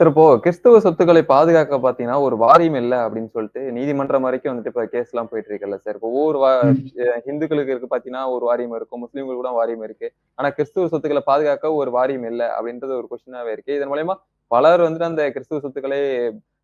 Sir இப்போ கிறிஸ்துவ சொத்துக்களை பாதுகாக்க பாத்தீங்கன்னா ஒரு வாரியம் இல்ல அப்படின்னு சொல்லிட்டு நீதிமன்றம் வரைக்கும் வந்துட்டு இப்ப கேஸ் எல்லாம் போயிட்டு இருக்குல்ல சார் இப்போ ஒவ்வொரு ஹிந்துக்களுக்கு இருக்கு பாத்தீங்கன்னா ஒரு வாரியம் இருக்கும் முஸ்லீம்களுக்கு கூட வாரியம் இருக்கு. ஆனா கிறிஸ்துவ சொத்துக்களை பாதுகாக்க ஒரு வாரியம் இல்ல அப்படின்றது ஒரு கொஸ்டினாவே இருக்கு. இதன் மூலயமா பலர் வந்துட்டு அந்த கிறிஸ்துவ சொத்துக்களை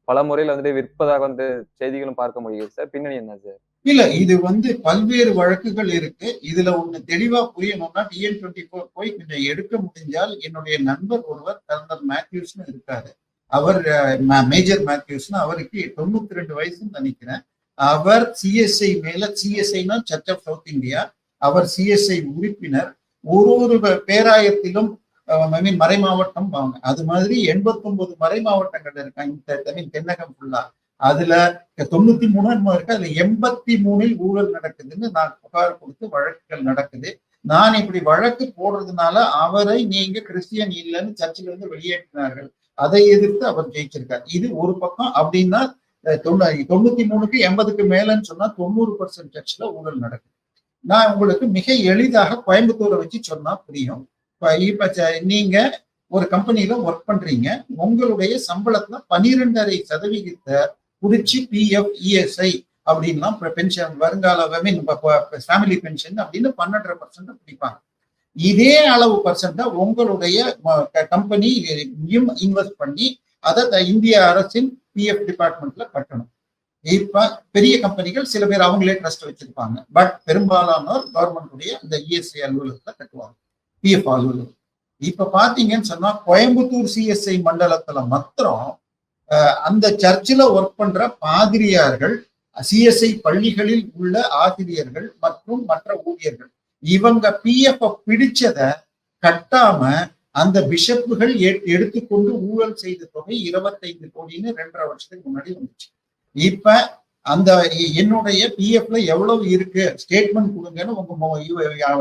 பல முறையில வந்துட்டு விற்பதாக வந்து செய்திகளும் பார்க்க முடியுது சார் பின்னணி என்ன சார் இல்ல இது வந்து பல்வேறு வழக்குகள் இருக்கு. இதுல ஒண்ணு தெளிவா புரியணும்னா டிஎன் டுவெண்ட்டி போய் கொஞ்சம் எடுக்க முடிஞ்சால் என்னுடைய நண்பர் ஒருவர் கர்னல் மேத்யூஸ்னு இருக்காரு. அவர் மேஜர் மேத்யூஸ்னு அவருக்கு தொண்ணூத்தி ரெண்டு வயசுன்னு நினைக்கிறேன். அவர் சிஎஸ்ஐ மேல சிஎஸ்ஐனா சர்ச் ஆஃப் சவுத் இந்தியா அவர் சிஎஸ்ஐ உறுப்பினர். ஒரு ஒரு பே- பேராயத்திலும் ஐ மீன் மறை மாவட்டம் வாங்க. அது மாதிரி எண்பத்தொன்பது மறை மாவட்டங்கள் இருக்காங்க. ஐ மீன் தென்னகம் ஃபுல்லா அதுல தொண்ணூத்தி மூணு இருக்கு. அதுல எண்பத்தி மூணில் ஊழல் நடக்குதுன்னு நான் புகார் கொடுத்து வழக்குகள் நடக்குது. நான் இப்படி வழக்கு போடுறதுனால அவரை நீங்க கிறிஸ்டியன் இல்லைன்னு சர்ச்சில் இருந்து வெளியேற்றினார்கள். அதை எதிர்த்து அவர் ஜெயிச்சிருக்கார். இது ஒரு பக்கம் அப்படின்னா தொண்ணூத்தி மூணுக்கு எண்பதுக்கு மேலன்னு சொன்னா தொண்ணூறு பர்சன்ட் சர்ச்சில் ஊழல் நடக்குது. நான் உங்களுக்கு மிக எளிதாக கோயம்புத்தூரை வச்சு சொன்னா புரியும். இப்ப நீங்க ஒரு கம்பெனியில ஒர்க் பண்றீங்க. உங்களுடைய சம்பளத்துல பனிரெண்டரை சதவிகிதத்தை புடிச்சு பிஎஃப் இஎஸ்ஐ அப்படின்லாம் பென்ஷன் வருங்கால ஃபேமிலி பென்ஷன் அப்படின்னு பன்னெண்டரை பர்சன்ட் பிடிப்பாங்க. இதே அளவு பர்சன்ட உங்களுடைய கம்பெனியும் இன்வெஸ்ட் பண்ணி அதை த- இந்திய அரசின் பிஎஃப் டிபார்ட்மெண்ட்ல கட்டணும். இப்ப பெரிய கம்பெனிகள் சில பேர் அவங்களே ட்ரஸ்ட் வச்சிருப்பாங்க. பட் பெரும்பாலானோர் கவர்மெண்டுடைய அந்த இஎஸ்ஐ அலுவலகத்தை கட்டுவாங்க. பிஎஃப் அலுவலகம். இப்ப பாத்தீங்கன்னு சொன்னா கோயம்புத்தூர் சிஎஸ்ஐ மண்டலத்துல மாத்திரம் அந்த சர்ச்சில் ஒர்க் பண்ற பாதிரியார்கள் சிஎஸ்ஐ பள்ளிகளில் உள்ள ஆசிரியர்கள் மற்றும் மற்ற ஊழியர்கள். இவங்க பிஎஃப் பிடிச்சத கட்டாம அந்த பிஷப்புகள் எடுத்துக்கொண்டு ஊழல் செய்த தொகை இருபத்தைந்து கோடின்னு ரெண்டரை வருஷத்துக்கு முன்னாடி வந்துச்சு. இப்ப அந்த என்னுடைய பிஎஃப்ல எவ்வளவு இருக்கு? ஸ்டேட்மெண்ட் கொடுங்கன்னு உங்க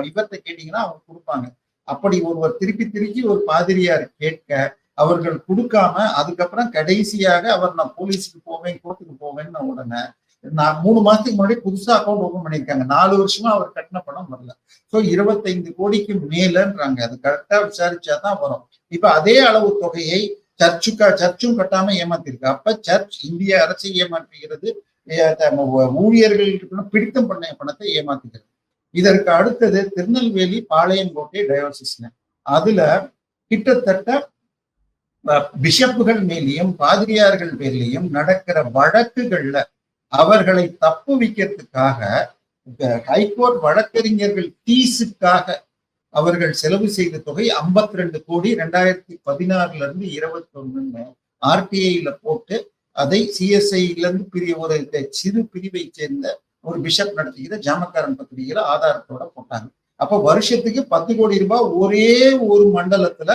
இவத்தை கேட்டீங்கன்னா அவங்க கொடுப்பாங்க. அப்படி ஒருவர் திருப்பி திருப்பி ஒரு பாதிரியார் கேட்க அவர்கள் கொடுக்காம அதுக்கப்புறம் கடைசியாக அவர் நான் போலீஸுக்கு போவேன் கோர்ட்டுக்கு போவேன்னு உடனே நான் மூணு மாசத்துக்கு முன்னாடி புதுசா அக்கௌண்ட் ஓபன் பண்ணிருக்காங்க நாலு வருஷமா அவர் கட்டின பணம் வரல. சோ இருபத்தைந்து கோடிக்கு மேலன்றாங்க. அது கரெக்டா விசாரிச்சாதான் வரும். இப்ப அதே அளவு தொகையை சர்ச்சுக்கா சர்ச்சும் கட்டாம ஏமாத்திருக்கு. அப்ப சர்ச் இந்திய அரசை ஏமாற்றுகிறது ஊழியர்கள் ஊழியர்களுக்கு பிடித்தம் பண்ண பணத்தை ஏமாத்துகிறது. இதற்கு அடுத்தது திருநெல்வேலி பாளையங்கோட்டை டயோசிஸ்ல அதுல கிட்டத்தட்ட பிஷப்புகள் மேலேயும் பாதிரியார்கள் மேலேயும் நடக்கிற வழக்குகள்ல அவர்களை தப்பு வைக்கிறதுக்காக ஹைகோர்ட் வழக்கறிஞர்கள் ஃபீஸுக்காக அவர்கள் செலவு செய்த தொகை 52 ரெண்டு கோடி ரெண்டாயிரத்தி பதினாறுல இருந்து இருபத்தி ஒண்ணுன்னு ஆர்டிஐல போட்டு அதை சிஎஸ்ஐல இருந்து பிரிய ஒரு சிறு பிரிவை சேர்ந்த ஒரு பிஷப் நடத்துகிற ஜாமக்காரன் பத்திரிகையில ஆதாரத்தோட போட்டாங்க. அப்ப வருஷத்துக்கு பத்து கோடி ரூபாய் ஒரே ஒரு மண்டலத்துல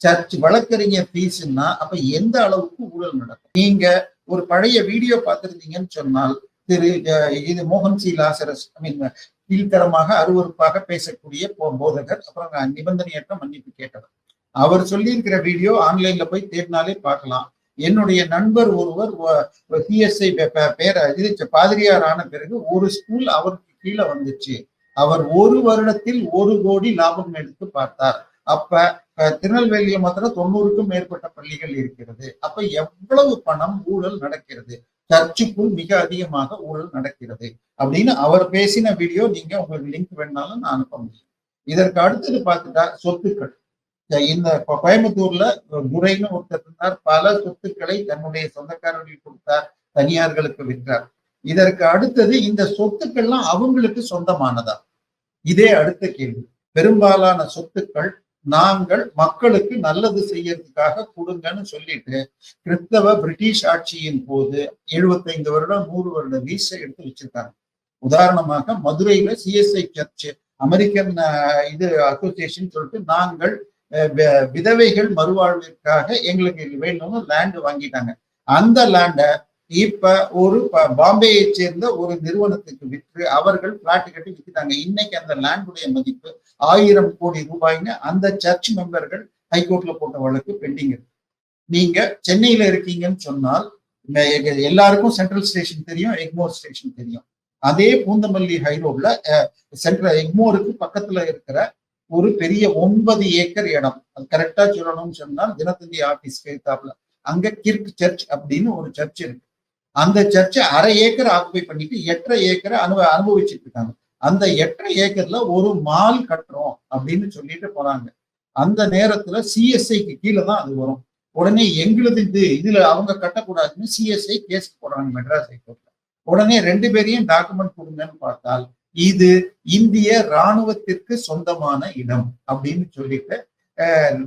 சர்ச் வழக்கறிஞர் ஃபீஸ்னா அப்ப எந்த அளவுக்கு ஊழல் நடக்கும்? நீங்க ஒரு பழைய வீடியோ பார்த்திருந்தீங்கன்னு சொன்னால் திரு இது மோகன் சி. லாசரஸ் ஐ மீன் கீழ்த்தரமாக அருவருப்பாக பேசக்கூடிய போ- போதகர் அப்புறம் நிபந்தனையற்ற மன்னிப்பு கேட்டவர். அவர் சொல்லியிருக்கிற வீடியோ ஆன்லைன்ல போய் தேடினாலே பார்க்கலாம். என்னுடைய நண்பர் ஒருவர் சிஎஸ்ஐ பேர இது பாதிரியார் ஆன பிறகு ஒரு ஸ்கூல் அவருக்கு கீழே வந்துச்சு. அவர் ஒரு வருடத்தில் ஒரு கோடி லாபம் எடுத்து பார்த்தார். அப்ப அஹ், திருநெல்வேலியில மாத்திரம் தொண்ணூறுக்கும் மேற்பட்ட பள்ளிகள் இருக்கிறது. அப்ப எவ்வளவு பணம் ஊழல் நடக்கிறது? சர்ச்சுக்குள் மிக அதிகமாக ஊழல் நடக்கிறது. அப்படின்னு அவர் பேசின வீடியோ நீங்க உங்களுக்கு லிங்க் வேணாலும் நான் அனுப்ப முடியும். இதற்கு அடுத்தது பார்த்துட்டா சொத்துக்கள். இந்த- கோயம்புத்தூர்ல துரைன்னு ஒருத்தர் இருந்தார். பல சொத்துக்களை தன்னுடைய சொந்தக்காரர்களுக்கு கொடுத்தார் தனியார்களுக்கு விற்றார். இதற்கு அடுத்தது இந்த சொத்துக்கள்லாம் அவங்களுக்கு சொந்தமானதா? இதே அடுத்த கேள்வி. பெரும்பாலான சொத்துக்கள் நாங்கள் மக்களுக்கு நல்லது செய்யறதுக்காக கொடுங்கன்னு சொல்லிட்டு கிறிஸ்தவ பிரிட்டிஷ் ஆட்சியின் போது 75 வருடம் நூறு வருட வீசை எடுத்து வச்சிருக்காங்க. உதாரணமாக மதுரையில சிஎஸ்ஐ சர்ச் அமெரிக்கன் இது அசோசியேஷன் சொல்லிட்டு நாங்கள் விதவைகள் மறுவாழ்விற்காக எங்களுக்கு வேணும்னு லேண்டு வாங்கிட்டாங்க. அந்த லேண்டை இப்ப ஒரு ப- பாம்பேயை சேர்ந்த ஒரு நிறுவனத்துக்கு விற்று அவர்கள் பிளாட் கட்டி விற்கிறாங்க இன்னைக்கு அந்த லேண்டுடைய மதிப்பு ஆயிரம் கோடி ரூபாய்ன்னு அந்த சர்ச் மெம்பர்கள் ஹைகோர்ட்ல போட்ட வழக்கு பெண்டிங் இருக்கு. நீங்க சென்னையில இருக்கீங்கன்னு சொன்னால் எல்லாருக்கும் சென்ட்ரல் ஸ்டேஷன் தெரியும் எக்மோர் ஸ்டேஷன் தெரியும். அதே பூந்தமல்லி ஹைரோட்ல சென்ட்ரல் எக்மோருக்கு பக்கத்துல இருக்கிற ஒரு பெரிய ஒன்பது ஏக்கர் இடம். அது கரெக்டா சொல்லணும்னு சொன்னால் தினத்தந்தி ஆபீஸ் கேத்தாப்ல அங்க கிர்க் சர்ச் அப்படின்னு ஒரு சர்ச் இருக்கு. அந்த சர்ச்சை அரை ஏக்கர் ஆக்குபை பண்ணிட்டு எட்டரை ஏக்கரை அனுபவ அனுபவிச்சுட்டு இருக்காங்க அந்த எட்டரை ஏக்கர்ல ஒரு மால் கட்டுறோம் அப்படின்னு சொல்லிட்டு போறாங்க. அந்த நேரத்துல சிஎஸ்ஐக்கு கீழே தான் அது வரும். உடனே எங்களுது இது இதுல அவங்க கட்டக்கூடாதுன்னு சிஎஸ்ஐ கேஸ் போடுறாங்க மெட்ராஸ் ஹைகோர்ட்ல. உடனே ரெண்டு பேரையும் டாக்குமெண்ட் கொடுங்கன்னு பார்த்தால் இது இந்திய ராணுவத்திற்கு சொந்தமான இடம் அப்படின்னு சொல்லிட்டு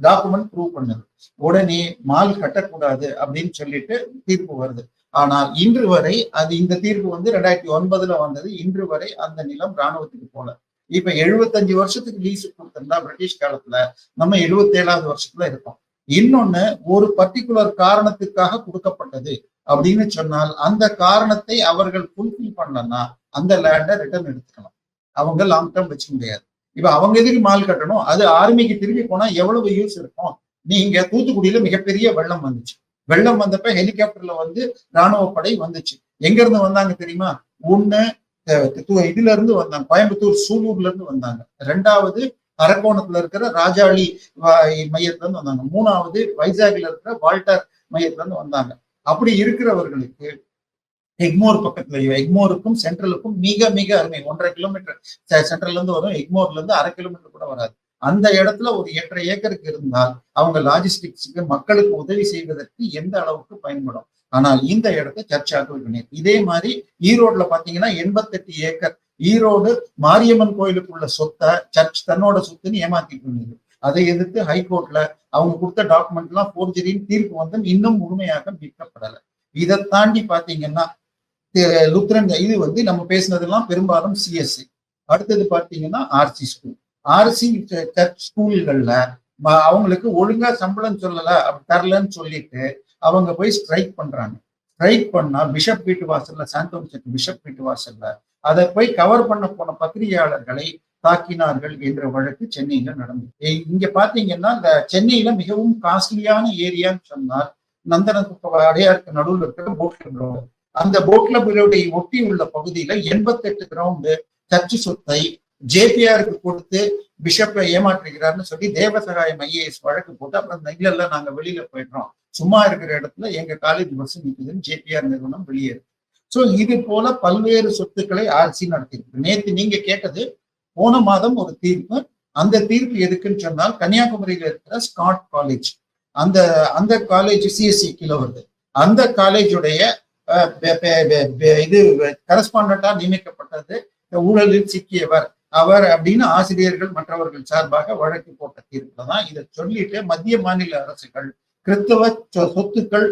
டாக்குமெண்ட் ப்ரூவ் பண்ணுது. உடனே மால் கட்டக்கூடாது அப்படின்னு சொல்லிட்டு தீர்ப்பு வருது. ஆனால் இன்று வரை அது இந்த தீர்ப்பு வந்து ரெண்டாயிரத்தி ஒன்பதுல வந்தது. இன்று வரை அந்த நிலம் ராணுவத்துக்கு போல. இப்ப எழுபத்தஞ்சு வருஷத்துக்கு லீஸ் கொடுத்திருந்தா பிரிட்டிஷ் காலத்துல நம்ம எழுபத்தி ஏழாவது வருஷத்துல இருக்கோம். இன்னொன்னு ஒரு பர்டிகுலர் காரணத்துக்காக கொடுக்கப்பட்டது அப்படின்னு சொன்னால் அந்த காரணத்தை அவர்கள் ஃபுல்ஃபில் பண்ணலன்னா அந்த லேண்டை ரிட்டர்ன் எடுத்துக்கலாம். அவங்க லாங் டேர்ம் வச்சுக்க முடியாது. இப்ப அவங்க எதுக்கு மால் கட்டணும்? அது ஆர்மிக்கு திரும்பி போனா எவ்வளவு யூஸ் இருக்கும்? நீங்க தூத்துக்குடியில மிகப்பெரிய வெள்ளம் வந்துச்சு. வெள்ளம் வந்தப்ப ஹெலிகாப்டர்ல வந்து ராணுவ படை வந்துச்சு. எங்க இருந்து வந்தாங்க தெரியுமா? ஒண்ணு இதுல இருந்து வந்தாங்க. கோயம்புத்தூர் சூலூர்ல இருந்து வந்தாங்க. ரெண்டாவது அரக்கோணத்துல இருக்கிற ராஜாளி மையத்துல இருந்து வந்தாங்க. மூணாவது வைசாக்ல இருக்கிற வால்டர் மையத்துல இருந்து வந்தாங்க. அப்படி இருக்கிறவர்களுக்கு எக்மோர் பக்கத்துலயோ எக்மோருக்கும் சென்ட்ரலுக்கும் மிக மிக அருமை. ஒன்றரை கிலோமீட்டர் சென்ட்ரல்ல இருந்து வரும். எக்மோர்ல இருந்து அரை கிலோமீட்டர் கூட வராது. அந்த இடத்துல ஒரு எட்டரை ஏக்கருக்கு இருந்தால் அவங்க லாஜிஸ்டிக்ஸுக்கு மக்களுக்கு உதவி செய்வதற்கு எந்த அளவுக்கு பயன்படும்? ஆனால் இந்த இடத்தை சர்ச்சாக பண்ணியிருக்கு இதே மாதிரி ஈரோடுல பாத்தீங்கன்னா எண்பத்தெட்டு ஏக்கர் ஈரோடு மாரியம்மன் கோயிலுக்குள்ள சொத்தை சர்ச் தன்னோட சொத்துன்னு ஏமாத்திட்டு இருந்தது. அதை எதிர்த்து ஹைகோர்ட்ல அவங்க கொடுத்த டாக்குமெண்ட் எல்லாம் போர்ஜரின் தீர்ப்பு வந்து இன்னும் முழுமையாக மீட்கப்படலை. இதை தாண்டி பாத்தீங்கன்னா லுத்ரன் இது வந்து நம்ம பேசினதெல்லாம் பெரும்பாலும் சிஎஸ்சி அடுத்தது பாத்தீங்கன்னா ஆர்சி ஸ்கூல் ஆர்சி சர்ச் ஸ்கூல்கள்ல அவங்களுக்கு ஒழுங்கா சம்பளம் சொல்லல தரலன்னு சொல்லிட்டு அவங்க போய் ஸ்ட்ரைக் பண்றாங்க. ஸ்ட்ரைக் பண்ணா பிஷப் வீட்டு வாசல்ல சாந்தோம் சர்ச் பிஷப் வீட்டு வாசல்ல அதை போய் கவர் பண்ண போன பத்திரிகையாளர்களை தாக்கினார்கள் என்ற வழக்கு சென்னையில நடந்தது. இங்க பாத்தீங்கன்னா இந்த சென்னையில மிகவும் காஸ்ட்லியான ஏரியான்னு சொன்னால் நந்தனத்துக்கு அடையாருக்கு நடுவில் இருக்கிற போட்ல கிளப் அந்த போட்ல கிளப்புடைய ஒட்டி உள்ள பகுதியில எண்பத்தெட்டு கிரவுண்டு சர்ச்சு சொத்தை ஜேபிஆருக்கு கொடுத்து பிஷப்பை ஏமாற்றுகிறார்னு சொல்லி தேவசகாயம் ஐஏஎஸ் வழக்கு போட்டு அப்புறம் இல்ல நாங்க வெளியில போயிடுறோம். சும்மா இருக்கிற இடத்துல எங்க காலேஜ் பஸ் நிற்குதுன்னு ஜேபிஆர் நிறுவனம் வெளியேறு. ஸோ இது போல பல்வேறு சொத்துக்களை ஆர்சி நடத்தியிருக்கு. நேற்று நீங்க கேட்டது போன மாதம் ஒரு தீர்ப்பு. அந்த தீர்ப்பு எதுக்குன்னு சொன்னால் கன்னியாகுமரியில இருக்கிற ஸ்காட் காலேஜ் அந்த அந்த காலேஜ் சிஎஸ்சி கீழே வருது. அந்த காலேஜுடைய இது கரஸ்பாண்டா நியமிக்கப்பட்டது. ஊழலில் சிக்கியவர். அவர் அப்படின்னு ஆசிரியர்கள் மற்றவர்கள் சார்பாக வழக்கு போட்ட தீர்ப்புல தான் இதை சொல்லிட்டு மத்திய மாநில அரசுகள் கிறிஸ்தவ சொத்துக்கள்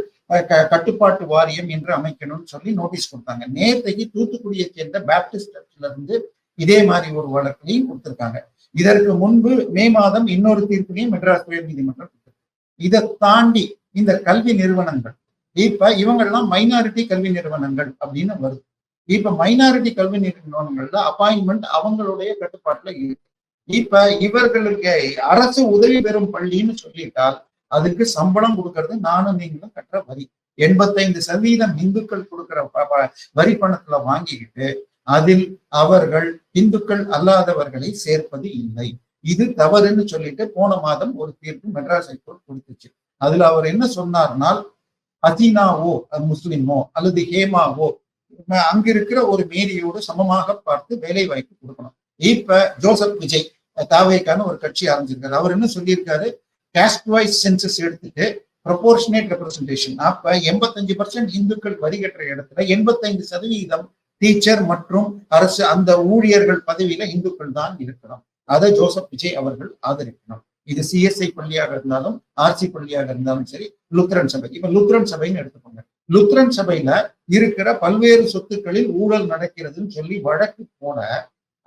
கட்டுப்பாட்டு வாரியம் என்று அமைக்கணும்னு சொல்லி நோட்டீஸ் கொடுத்தாங்க. நேற்றைக்கு தூத்துக்குடியை சேர்ந்த பேப்டிஸ்ட் இருந்து இதே மாதிரி ஒரு வழக்கையும் கொடுத்திருக்காங்க. இதற்கு முன்பு மே மாதம் இன்னொரு தீர்ப்பினையும் மெட்ராஸ் உயர் நீதிமன்றம் இதை தாண்டி இந்த கல்வி நிறுவனங்கள் இப்ப இவங்கெல்லாம் மைனாரிட்டி கல்வி நிறுவனங்கள் அப்படின்னு வருது. இப்ப மைனாரிட்டி கல்வி நிறுவனங்கள்ல அப்பாயின்மெண்ட் அவங்களுடைய கட்டுப்பாட்டுல இருக்கு. இப்ப இவர்களுக்கு அரசு உதவி பெறும் பள்ளின்னு சொல்லிட்டால் அதுக்கு சம்பளம் கொடுக்கறது நானும் நீங்களும் கட்டுற வரி. எண்பத்தைந்து சதவீதம் இந்துக்கள் கொடுக்கிற வரி பணத்துல வாங்கிக்கிட்டு அதில் அவர்கள் இந்துக்கள் அல்லாதவர்களை சேர்ப்பது இல்லை. இது தவறுன்னு சொல்லிட்டு போன மாதம் ஒரு தீர்ப்பு மெட்ராஸ் ஹைகோர்ட் கொடுத்துச்சு. அதுல அவர் என்ன சொன்னார்னால் அசீனாவோ முஸ்லிமோ அல்லது ஹேமாவோ அங்க இருக்கிற ஒரு மேரியோடு சமமாக பார்த்து வேலை வாய்ப்பு கொடுக்கணும். இப்ப ஜோசப் விஜய் தாவேக்கான ஒரு கட்சி ஆரம்பிச்சிருக்காரு. அவர் என்ன சொல்லியிருக்காரு? காஸ்ட் வைஸ் சென்சஸ் எடுத்துட்டு ப்ரொபோர்ஷனேட் ரெப்ரசன்டேஷன் அப்ப எண்பத்தஞ்சு பர்சன்ட் இந்துக்கள் வரி கட்டுற இடத்துல எண்பத்தைந்து சதவீதம் டீச்சர் மற்றும் அரசு அந்த ஊழியர்கள் பதவியில இந்துக்கள் தான் இருக்கணும். அதை ஜோசப் விஜய் அவர்கள் ஆதரிக்கணும். இது சிஎஸ்ஐ பள்ளியாக இருந்தாலும் ஆர்சி பள்ளியாக இருந்தாலும் சரி லுத்ரன் சபை. இப்ப லுத்ரன் சபைன்னு எடுத்துக்கோங்க. லுத்ரன் சபையில இருக்கிற பல்வேறு சொத்துக்களில் ஊழல் நடக்கிறதுன்னு சொல்லி வழக்கு போன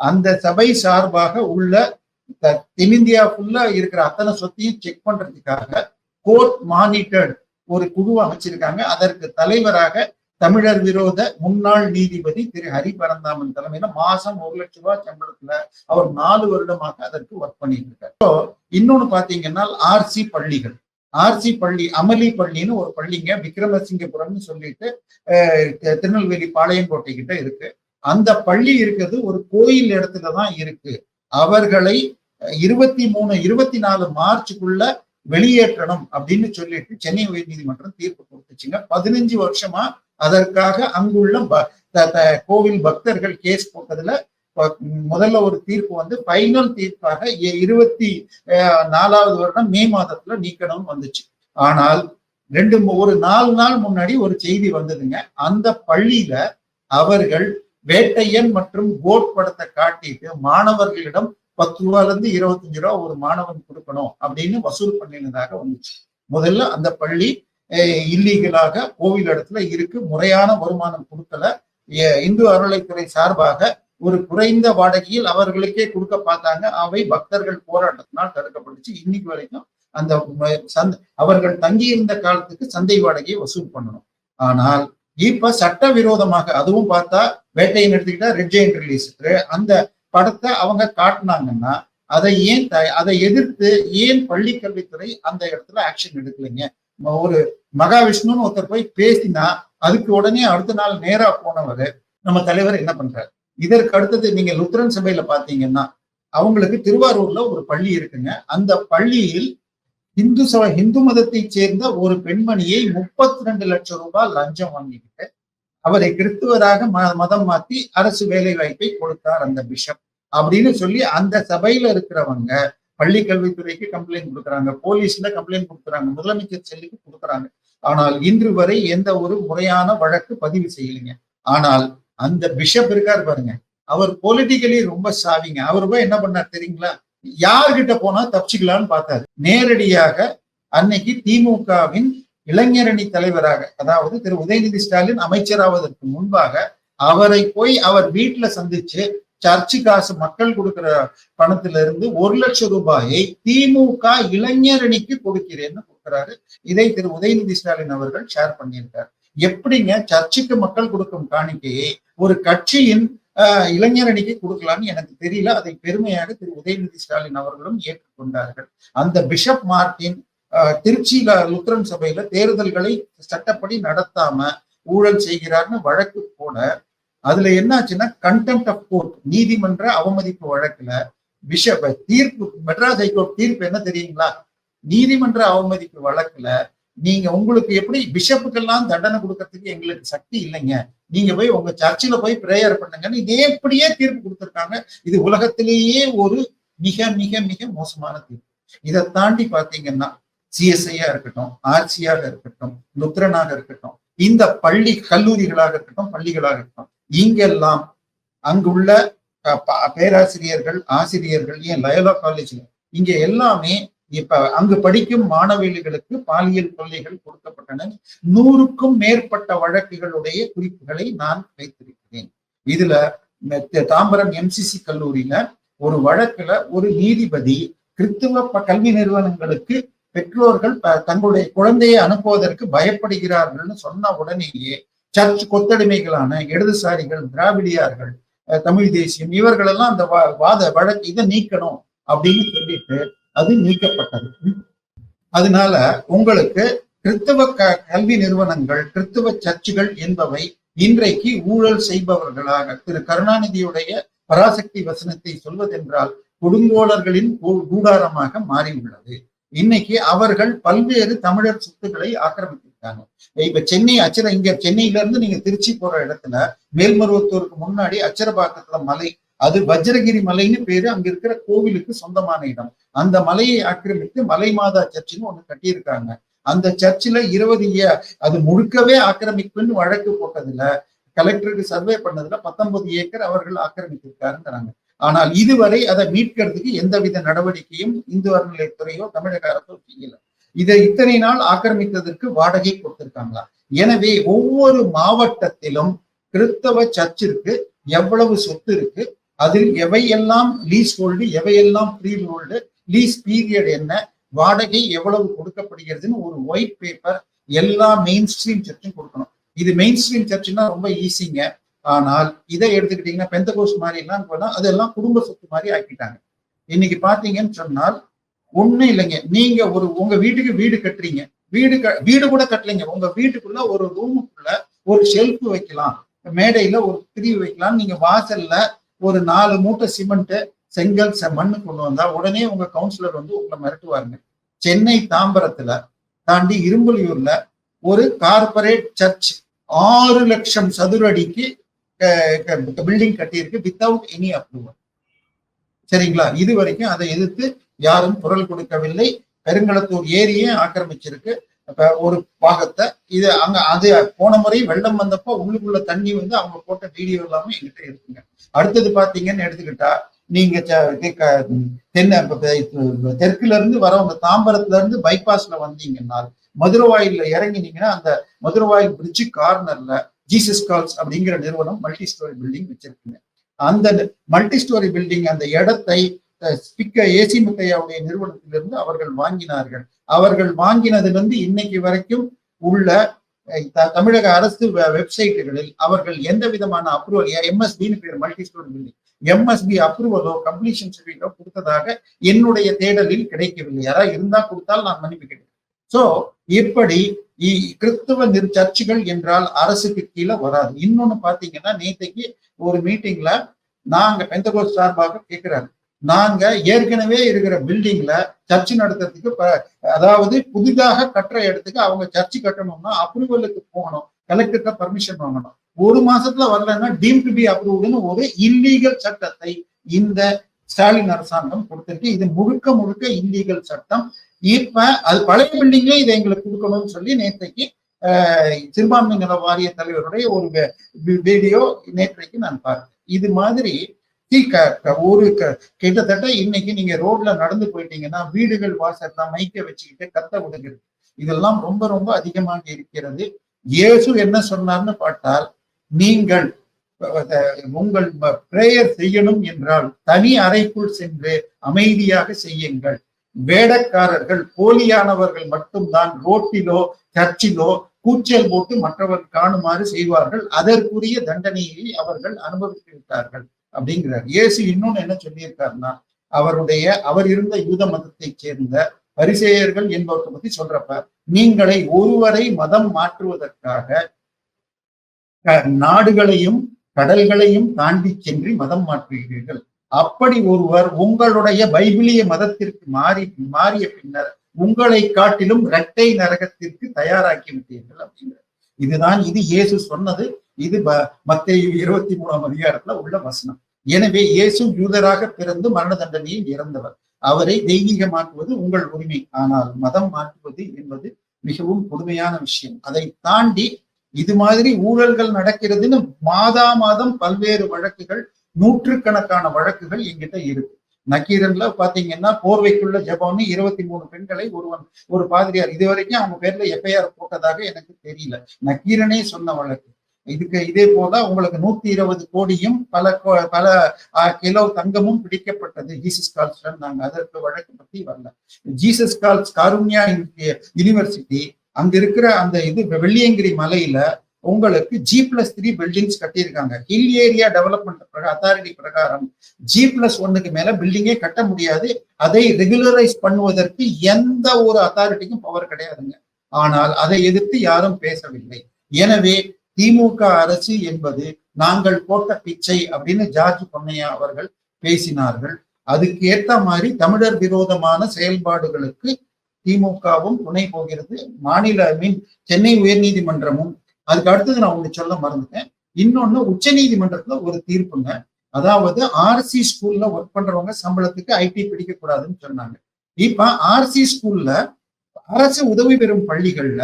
அந்த சபை சார்பாக உள்ள தென்னிந்தியா ஃபுல்லா இருக்கிற அத்தனை சொத்தையும் செக் பண்றதுக்காக கோர்ட் மானிட்டர்ட் ஒரு குழு அமைச்சிருக்காங்க. அதற்கு தலைவராக தமிழர் விரோத முன்னாள் நீதிபதி திரு ஹரி பரந்தாமன் தலைமையில மாசம் ஒரு லட்சம் ரூபாய் சம்பளத்துல அவர் நாலு வருடமாக அதற்கு ஒர்க் பண்ணிட்டு இருக்காரு. இன்னொன்னு பாத்தீங்கன்னா ஆர்சி பள்ளிகள். ஆர்சி பள்ளி அமளி பள்ளின்னு ஒரு பள்ளிங்க விக்ரமசிங்கபுரம்னு சொல்லிட்டு திருநெல்வேலி பாளையங்கோட்டை கிட்ட இருக்கு. அந்த பள்ளி இருக்கிறது ஒரு கோயில் இடத்துல தான் இருக்கு. அவர்களை இருபத்தி மூணு இருபத்தி நாலு மார்ச்சுக்குள்ள வெளியேற்றணும் அப்படின்னு சொல்லிட்டு சென்னை உயர்நீதிமன்றம் தீர்ப்பு கொடுத்துச்சுங்க. பதினஞ்சு வருஷமா அதற்காக அங்குள்ள ப- த- த- கோவில் பக்தர்கள் கேஸ் போட்டதுல முதல்ல ஒரு தீர்ப்பு வந்து ஃபைனல் தீர்ப்பாக இருபத்தி நாலாவது வருடம் மே மாதத்துல நீக்கணும்னு வந்துச்சு. ஆனால் ரெண்டு ஒரு நாலு நாள் முன்னாடி ஒரு செய்தி வந்ததுங்க. அந்த பள்ளியில அவர்கள் வேட்டையன் மற்றும் கோட் படத்தை காட்டிட்டு மாணவர்களிடம் பத்து ரூபால இருந்து இருபத்தஞ்சு ரூபா ஒரு மாணவன் கொடுக்கணும் அப்படின்னு வசூல் பண்ணினதாக வந்துச்சு. முதல்ல அந்த பள்ளி இல்லீகலாக கோவில் இடத்துல இருக்கு. முறையான வருமானம் கொடுக்கல. இந்து அறநிலைத்துறை சார்பாக ஒரு குறைந்த வாடகையில் அவர்களுக்கே கொடுக்க பார்த்தாங்க. அவை பக்தர்கள் போராட்டத்தினால் தடுக்கப்பட்டுச்சு. இன்னைக்கு வரைக்கும் அந்த சந்த் அவர்கள் தங்கியிருந்த காலத்துக்கு சந்தை வாடகையை வசூல் பண்ணணும். ஆனால் இப்ப சட்டவிரோதமாக அதுவும் பார்த்தா வேட்டையின் எடுத்துக்கிட்டா ரெட்ஜெயின் ரிலீஸ் அந்த படத்தை அவங்க காட்டினாங்கன்னா அதை ஏன் த- அதை எதிர்த்து ஏன் பள்ளி கல்வித்துறை அந்த இடத்துல ஆக்ஷன் எடுக்கலைங்க? ஒரு மகாவிஷ்ணுன்னு ஒருத்தர் போய் பேசினா அதுக்கு உடனே அடுத்த நாள் நேரா போனவர் நம்ம தலைவர் என்ன பண்றாரு? இதற்கு அடுத்தது நீங்க லுத்ரன் சபையில பாத்தீங்கன்னா அவங்களுக்கு திருவாரூர்ல ஒரு பள்ளி இருக்குங்க. அந்த பள்ளியில் இந்து சபை இந்து மதத்தை சேர்ந்த ஒரு பெண்மணியை முப்பத்தி ரெண்டு லட்சம் ரூபாய் லஞ்சம் வாங்கிக்கிட்டு அவரை கிறிஸ்துவராக ம- மதம் மாத்தி அரசு வேலை வாய்ப்பை கொடுத்தார் அந்த பிஷப். அப்படின்னு சொல்லி அந்த சபையில இருக்கிறவங்க பள்ளி கல்வித்துறைக்கு கம்ப்ளைண்ட் கொடுக்குறாங்க போலீஸ்ல கம்ப்ளைண்ட் கொடுக்குறாங்க முதலமைச்சர் செல்லிக்கு கொடுக்குறாங்க. ஆனால் இன்று வரை எந்த ஒரு முறையான வழக்கு பதிவு செய்யலைங்க. ஆனால் அந்த பிஷப் இருக்கார் பாருங்க. அவர் பொலிட்டிக்கலி ரொம்ப சாவிங்க அவர் போய் என்ன பண்ணார் தெரியுங்களா? யார்கிட்ட போனா தப்பிச்சுக்கலாம்னு பார்த்தாரு. நேரடியாக அன்னைக்கு திமுகவின் இளைஞரணி தலைவராக அதாவது திரு உதயநிதி ஸ்டாலின் அமைச்சராவதற்கு முன்பாக அவரை போய் அவர் வீட்டுல சந்திச்சு சர்ச்சு காசு மக்கள் கொடுக்கிற பணத்துல இருந்து ஒரு லட்சம் ரூபாயை திமுக இளைஞரணிக்கு கொடுக்கிறேன்னு கொடுக்கிறாரு இதை திரு உதயநிதி ஸ்டாலின் அவர்கள் ஷேர் பண்ணியிருக்காரு. எப்படிங்க சர்ச்சுக்கு மக்கள் கொடுக்கும் காணிக்கையை ஒரு கட்சியின் இளைஞர் இளைஞரணிக்கு கொடுக்கலாம்னு எனக்கு தெரியல. அதை பெருமையாக திரு. உதயநிதி ஸ்டாலின் அவர்களும் ஏற்றுக்கொண்டார்கள். அந்த பிஷப் மார்டின் ஆஹ், திருச்சியில லுத்ரன் சபையில தேர்தல்களை சட்டப்படி நடத்தாம ஊழல் செய்கிறார்னு வழக்கு போட அதுல என்னாச்சுன்னா கண்டெம்ட் ஆஃப் கோர்ட் நீதிமன்ற அவமதிப்பு வழக்குல பிஷப் தீர்ப்பு மெட்ராஸ் ஹைகோர்ட் தீர்ப்பு என்ன தெரியுங்களா? நீதிமன்ற அவமதிப்பு வழக்குல நீங்க உங்களுக்கு எப்படி பிஷப்புக்கெல்லாம் தண்டனை கொடுக்கறதுக்கு எங்களுக்கு சக்தி இல்லைங்க. நீங்க போய் உங்க சர்ச்சில் போய் பிரேயர் பண்ணுங்கன்னு இதே இப்படியே தீர்ப்பு கொடுத்துருக்காங்க? இது உலகத்திலேயே ஒரு மிக மிக மிக மோசமான தீர்ப்பு. இதை தாண்டி பாத்தீங்கன்னா சிஎஸ்ஐயா இருக்கட்டும் ஆர்சியாக இருக்கட்டும் லுத்ரனாக இருக்கட்டும் இந்த பள்ளி கல்லூரிகளாக இருக்கட்டும் பள்ளிகளாக இருக்கட்டும் இங்கெல்லாம் அங்குள்ள பேராசிரியர்கள் ஆசிரியர்கள் ஏன் லயோலா காலேஜ்ல இங்க எல்லாமே இப்ப அங்கு படிக்கும் மாணவிகளுக்கு பாலியல் தொல்லைகள் கொடுக்கப்பட்டன. நூறுக்கும் மேற்பட்ட வழக்குகளுடைய குறிப்புகளை நான் வைத்திருக்கிறேன். இதுல தாம்பரம் எம்சிசி கல்லூரியில ஒரு வழக்குல ஒரு நீதிபதி கிறிஸ்துவ கல்வி நிறுவனங்களுக்கு பெற்றோர்கள் தங்களுடைய குழந்தையை அனுப்புவதற்கு பயப்படுகிறார்கள்னு சொன்ன உடனேயே சர்ச் கொத்தடிமைகளான இடதுசாரிகள் திராவிடியார்கள் அஹ், தமிழ் தேசியம் இவர்கள் எல்லாம் அந்த வா- வாத வழக்கு இதை நீக்கணும் அப்படின்னு சொல்லிட்டு அது நீக்கப்பட்டது. அதனால உங்களுக்கு கிறிஸ்தவ க- கல்வி நிறுவனங்கள் கிறிஸ்தவ சர்ச்சுகள் என்பவை இன்றைக்கு ஊழல் செய்பவர்களாக திரு கருணாநிதியுடைய பராசக்தி வசனத்தை சொல்வதென்றால் குடும்போலர்களின் கூடாரமாக மாறியுள்ளது. இன்னைக்கு அவர்கள் பல்வேறு தமிழர் சொத்துக்களை ஆக்கிரமித்திருக்காங்க. இப்ப சென்னை அச்சர இங்க சென்னையில இருந்து நீங்க திருச்சி போற இடத்துல மேல்மருவத்தூருக்கு முன்னாடி அச்சரபாக்கத்துல மலை அது வஜ்ரகிரி மலைன்னு பேரு அங்க இருக்கிற கோவிலுக்கு சொந்தமான இடம். அந்த மலையை ஆக்கிரமித்து மலை மாதா சர்ச்சுன்னு ஒண்ணு கட்டியிருக்காங்க. அந்த சர்ச்சில் இருபது ஏ- அது முழுக்கவே ஆக்கிரமிப்புன்னு வழக்கு போட்டதுல கலெக்டருக்கு சர்வே பண்ணதுல பத்தொன்பது ஏக்கர் அவர்கள் ஆக்கிரமித்திருக்காருங்கிறாங்க. ஆனால் இதுவரை அதை மீட்கிறதுக்கு எந்தவித நடவடிக்கையும் இந்து அறநிலையத்துறையோ தமிழக அரசோ செய்யல. இதை இத்தனை நாள் ஆக்கிரமித்ததற்கு வாடகை கொடுத்திருக்காங்களா? எனவே ஒவ்வொரு மாவட்டத்திலும் கிறிஸ்தவ சர்ச்சிற்கு எவ்வளவு சொத்து இருக்கு? அதில் எவையெல்லாம் லீஸ் ஹோல்டு எவையெல்லாம் ஃப்ரீ ஹோல்டு லீஸ் பீரியட் என்ன வாடகை எவ்வளவு கொடுக்கப்படுகிறதுன்னு ஒரு ஒயிட் பேப்பர் எல்லா மெயின் ஸ்ட்ரீம் சர்ச்சும் கொடுக்கணும். இது மெயின் ஸ்ட்ரீம் சர்ச்சுன்னா ரொம்ப ஈஸிங்க ஆனால் இதை எடுத்துக்கிட்டீங்கன்னா பெந்தகோஸ் மாதிரி எல்லாம் போனால் அதெல்லாம் குடும்ப சொத்து மாதிரி ஆக்கிட்டாங்க. இன்னைக்கு பாத்தீங்கன்னு சொன்னால் ஒண்ணும் இல்லைங்க. நீங்க ஒரு உங்க வீட்டுக்கு வீடு கட்டுறீங்க. வீடு க- வீடு கூட கட்டலைங்க. உங்க வீட்டுக்குள்ள ஒரு ரூமுக்குள்ள ஒரு ஷெல்ஃப் வைக்கலாம். மேடையில ஒரு பிரிவு வைக்கலாம் நீங்க வாசல்ல ஒரு நாலு மூட்டை சிமெண்ட்டு செங்கல் செ- மண்ணு கொண்டு வந்தா உடனே உங்க கவுன்சிலர் வந்து உங்களை மிரட்டுவாருங்க. சென்னை தாம்பரத்துல தாண்டி இரும்புலியூர்ல ஒரு கார்பரேட் சர்ச் ஆறு லட்சம் சதுர அடிக்கு பில்டிங் கட்டியிருக்கு வித்தவுட் எனி அப்ரூவல் சரிங்களா? இது வரைக்கும் அதை எதிர்த்து யாரும் குரல் கொடுக்கவில்லை. பெருங்களத்தூர் ஏரியே ஆக்கிரமிச்சிருக்கு. இப்ப ஒரு பாகத்தை இது அங்க அது போன முறை வெள்ளம் வந்தப்போ உள்ளுக்குள்ள தண்ணி வந்து அவங்க போட்ட வீடியோ எல்லாமே எங்கிட்ட இருக்குங்க. அடுத்தது பாத்தீங்கன்னு எடுத்துக்கிட்டா நீங்க இது க- தென்ன தெற்குல இருந்து வரவங்க தாம்பரத்துல இருந்து பைபாஸ்ல வந்தீங்கன்னா மதுரவாயில இறங்கினீங்கன்னா அந்த மதுரவாயில் பிரிட்ஜ் கார்னர்ல ஜீசஸ் கால்ஸ் அப்படிங்கிற நிறுவனம் மல்டி ஸ்டோரி பில்டிங் வச்சிருக்குங்க. அந்த மல்டி ஸ்டோரி பில்டிங் அந்த இடத்தை ஸ்பிக்க ஏசி முத்தையாவுடைய நிறுவனத்திலிருந்து அவர்கள் வாங்கினார்கள். அவர்கள் வாங்கினதிலிருந்து இன்னைக்கு வரைக்கும் உள்ள த- தமிழக அரசு வெ- வெப்சைட்டுகளில் அவர்கள் எந்த விதமான அப்ரூவல் எம்எஸ்பின்னு பேர் மல்டி ஸ்டோரி பில்டிங் எம்எஸ்பி அப்ரூவலோ கம்ப்ளீஷன் சர்டிஃபிகேட்டோ கொடுத்ததாக என்னுடைய தேடலில் கிடைக்கவில்லை. யாராவது இருந்தா கொடுத்தால் நான் மன்னிப்பு கேட்டேன் சோ இப்படி இ- கிறிஸ்தவ நிர் சர்ச்சுகள் என்றால் அரசுக்கு கீழே வராது. இன்னொன்னு பாத்தீங்கன்னா நேத்தைக்கு ஒரு மீட்டிங்ல நாங்க பெந்தகோஸ் சார்பாக கேட்கிறாரு நாங்க ஏற்கனவே இருக்கிற பில்டிங்ல சர்ச் நடத்துறதுக்கு அதாவது புதிதாக கட்டுற இடத்துக்கு அவங்க சர்ச் கட்டணும்னா அப்ரூவலுக்கு போகணும். கலெக்டர்கிட்ட பர்மிஷன் வாங்கணும். ஒரு மாசத்துல வரலன்னா டீம் டு பி அப்ரூவ்டுன்னு ஒரு இல்லீகல் சட்டத்தை இந்த ஸ்டாலின் அரசாங்கம் கொடுத்துருக்கு இது முழுக்க முழுக்க இல்லீகல் சட்டம். இப்ப அது பழைய பில்டிங்லயே இதை எங்களுக்கு கொடுக்கணும்னு சொல்லி நேற்றைக்கு அஹ், சிறுபான்மை நல வாரிய தலைவருடைய ஒரு வீடியோ நேற்றைக்கு நான் பார்த்தேன். இது மாதிரி டீ ஒரு கிட்டத்தட்ட இன்னைக்கு நீங்க ரோட்ல நடந்து போயிட்டீங்கன்னா வீடுகள் வாசல்லாம் மைக்க வச்சுக்கிட்டு கத்த விடுகிறது. இதெல்லாம் ரொம்ப ரொம்ப அதிகமாக இருக்கிறது. இயேசு என்ன சொன்னார்னு பார்த்தால் நீங்கள் உங்கள் பிரேயர் செய்யணும் என்றால் தனி அறைக்குள் சென்று அமைதியாக செய்யுங்கள். வேடக்காரர்கள் போலியானவர்கள் மட்டும்தான் ரோட்டிலோ சர்ச்சிலோ கூச்சல் போட்டு மற்றவர் காணுமாறு செய்வார்கள். அதற்குரிய தண்டனையை அவர்கள் அனுபவித்து விட்டார்கள். அப்படிங்கிறார். இயேசு இன்னொன்னு என்ன சொல்லியிருக்காருன்னா அவருடைய அவர் இருந்த யூத மதத்தை சேர்ந்த பரிசேயர்கள் என்பவர்களை பத்தி சொல்றப்ப நீங்களை ஒருவரை மதம் மாற்றுவதற்காக நாடுகளையும் கடல்களையும் தாண்டி சென்று மதம் மாற்றுகிறீர்கள். அப்படி ஒருவர் உங்களுடைய பைபிளிய மதத்திற்கு மாறி மாறிய பின்னர் உங்களை காட்டிலும் இரட்டை நரகத்திற்கு தயாராக்கி விட்டீர்கள் அப்படிங்கிறார். இதுதான் இது இயேசு சொன்னது. இது ப- இருபத்தி மூணாம் அதிகாரத்துல உள்ள வசனம். எனவே இயேசு யூதராக பிறந்து மரண தண்டனையில் இறந்தவர். அவரை தெய்வீகமாக்குவது உங்கள் உரிமை. ஆனால் மதம் மாற்றுவது என்பது மிகவும் கொடுமையான விஷயம். அதை தாண்டி இது மாதிரி ஊழல்கள் நடக்கிறதுன்னு மாதா மாதம் பல்வேறு வழக்குகள் நூற்றுக்கணக்கான வழக்குகள் எங்கிட்ட இருக்கு. நக்கீரன்ல பாத்தீங்கன்னா போர்வைக்குள்ள ஜெபம்னு இருபத்தி மூணு பெண்களை ஒருவன் ஒரு பாதிரியார். இதுவரைக்கும் அவங்க பேர்ல எஃப்ஐஆர் போட்டதாக எனக்கு தெரியல. நக்கீரனே சொன்ன வழக்கு. இதுக்கு இதே போல உங்களுக்கு நூத்தி இருபது கோடியும் பல கோ- பல கிலோ தங்கமும் பிடிக்கப்பட்டது. ஜீசஸ் கால்ஸ் நாங்க அதற்கு வழக்கு பத்தி வரல. ஜீசஸ் கால்ஸ் காருண்யா யூனிவர்சிட்டி அங்க இருக்கிற அந்த இது வெள்ளியங்கிரி மலையில உங்களுக்கு ஜி பிளஸ் த்ரீ பில்டிங்ஸ் கட்டியிருக்காங்க. ஹில் ஏரியா டெவலப்மெண்ட் அத்தாரிட்டி பிரகாரம் ஜி பிளஸ் ஒன்னுக்கு மேல பில்டிங்கே கட்ட முடியாது. அதை ரெகுலரைஸ் பண்ணுவதற்கு எந்த ஒரு அத்தாரிட்டிக்கும் பவர் கிடையாதுங்க. ஆனால் அதை எதிர்த்து யாரும் பேசவில்லை. எனவே திமுக அரசு என்பது நாங்கள் போட்ட பிச்சை அப்படின்னு ஜார்ஜ் பொன்னையா அவர்கள் பேசினார்கள். அதுக்கு ஏத்த மாதிரி தமிழர் விரோதமான செயல்பாடுகளுக்கு திமுகவும் துணை போகிறது. மாநில மீன் சென்னை உயர்நீதிமன்றமும். அதுக்கு அடுத்தது நான் ஒண்ணு சொல்ல மறந்துட்டேன். இன்னொன்னு உச்ச நீதிமன்றத்துல ஒரு தீர்ப்புங்க. அதாவது ஆர்சி ஸ்கூல்ல ஒர்க் பண்றவங்க சம்பளத்துக்கு ஐடி பிடிக்க கூடாதுன்னு சொன்னாங்க. இப்ப ஆர்சி ஸ்கூல்ல அரசு உதவி பெறும் பள்ளிகள்ல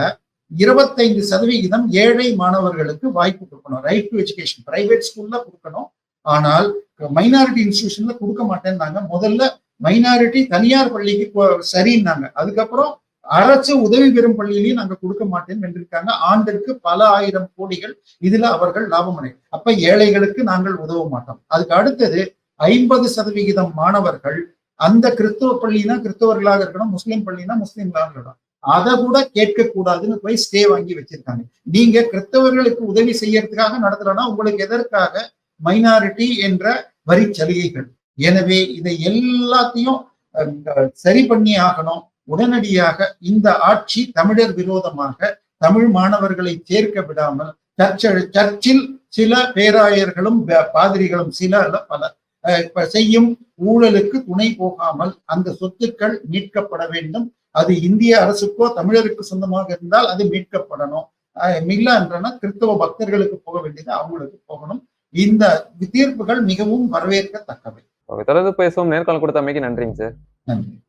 இருபத்தைந்து சதவிகிதம் ஏழை மாணவர்களுக்கு வாய்ப்பு கொடுக்கணும். ரைட் டு எஜுகேஷன் பிரைவேட் ஸ்கூல்ல கொடுக்கணும். ஆனால் மைனாரிட்டி இன்ஸ்டியூஷன்ல கொடுக்க மாட்டேன்னாங்க. முதல்ல மைனாரிட்டி தனியார் பள்ளிக்கு சரின்னாங்க. அதுக்கப்புறம் அரசு உதவி பெறும் பள்ளியிலையும் நாங்க கொடுக்க மாட்டேன்னு வென்றிருக்காங்க. ஆண்டிற்கு பல ஆயிரம் கோடிகள் இதுல அவர்கள் லாபம் அடை அப்ப ஏழைகளுக்கு நாங்கள் உதவ மாட்டோம். அதுக்கு அடுத்தது ஐம்பது சதவிகிதம் மாணவர்கள் அந்த கிறிஸ்தவ பள்ளினா கிறிஸ்தவர்களாக இருக்கணும் முஸ்லீம் பள்ளினா முஸ்லீம்களாக இருக்கணும். அதை கூட கேட்க கூடாதுன்னு போய் ஸ்டே வாங்கி வச்சிருக்காங்க. நீங்க கிறிஸ்தவர்களுக்கு உதவி செய்யறதுக்காக நடத்தலன்னா உங்களுக்கு எதற்காக? மைனாரிட்டி என்ற வரி சலுகைகள். எனவே இதை எல்லாத்தையும் சரி பண்ணி ஆகணும். உடனடியாக இந்த ஆட்சி தமிழர் விரோதமாக தமிழ் மாணவர்களை சேர்க்க விடாமல் சர்ச்ச சர்ச்சில் சில பேராயர்களும் பாதிரிகளும் சில பல அஹ், செய்யும் ஊழலுக்கு துணை போகாமல் அந்த சொத்துக்கள் மீட்கப்பட வேண்டும். அது இந்திய அரசுக்கோ தமிழருக்கு சொந்தமாக இருந்தால் அது மீட்கப்படணும். இல்ல என்றனா கிறிஸ்தவ பக்தர்களுக்கு போக வேண்டியது அவங்களுக்கு போகணும். இந்த தீர்ப்புகள் மிகவும் வரவேற்கத்தக்கவை. தொடர்ந்து பேசுவோம். நேர்காணல் கொடுத்தமைக்கு நன்றிங்க சார். நன்றி.